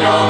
주를